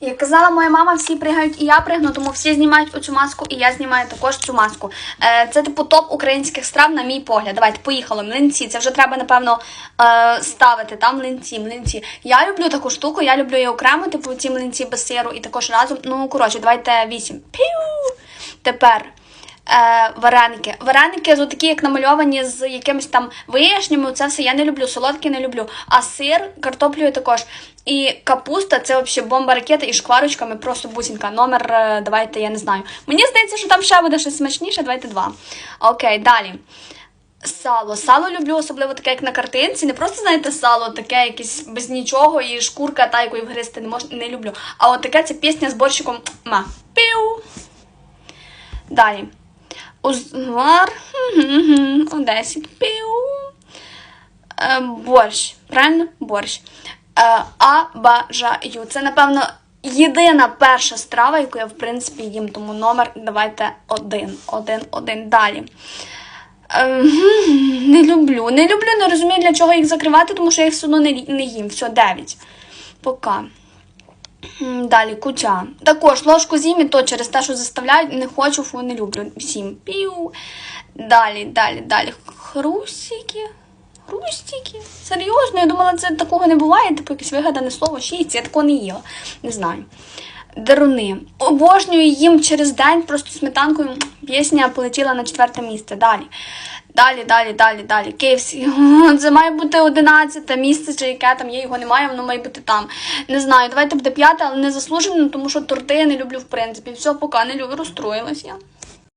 Як казала моя мама, всі пригають і я пригну, тому всі знімають оцю маску, і я знімаю також цю маску. Е, це типу топ українських страв, на мій погляд. Давайте поїхали. Млинці. Це вже треба, напевно, е, ставити. Там млинці, млинці. Я люблю таку штуку, я люблю її окремо, типу ці млинці без сиру і також разом. Ну, коротше, давайте вісім. Піу! Тепер. Е, вареники. Вареники з такі, як намальовані з якимись там вишнями. Це все я не люблю, солодкі не люблю. А сир, картоплю також. І капуста це взагалі бомба ракета і шкварочками, просто бусінка. Номер, е, давайте, я не знаю. Мені здається, що там ще буде щось смачніше, давайте два. Окей, далі. Сало. Сало люблю, особливо таке, як на картинці. Не просто, знаєте, сало, таке якесь без нічого, і шкурка, та якої вгризти не можна, не люблю. А от таке це пісня з борщиком. Ма. Піу. Далі. Узвар. Одесі. Е, борщ. Правильно? Борщ. Е, а бажаю. Це, напевно, єдина перша страва, яку я, в принципі, їм. Тому номер давайте один. Один, один. Далі. Е, не люблю. Не люблю, не розумію, для чого їх закривати, тому що я їх все одно не їм. Все, дев'ять. Пока. Далі кутя. Також ложку з'їм і то через те, що заставляють, не хочу, фу, не люблю. Сім. Пів. Далі, далі, далі. Хрустики. Хрустики. Серйозно, я думала, це такого не буває, типу якесь вигадане слово. Шість, я такого не їла. Не знаю. Даруни. Обожнюю їм через день, просто сметанкою. Пісня полетіла на четверте місце. Далі. Далі, далі, далі, далі. KFC. Це має бути одинадцяте місце, чи яке там є, його немає, воно має бути там. Не знаю, давайте буде п'яте, але не заслужено, тому що торти я не люблю в принципі. Все, поки не люблю, розстроїлась я.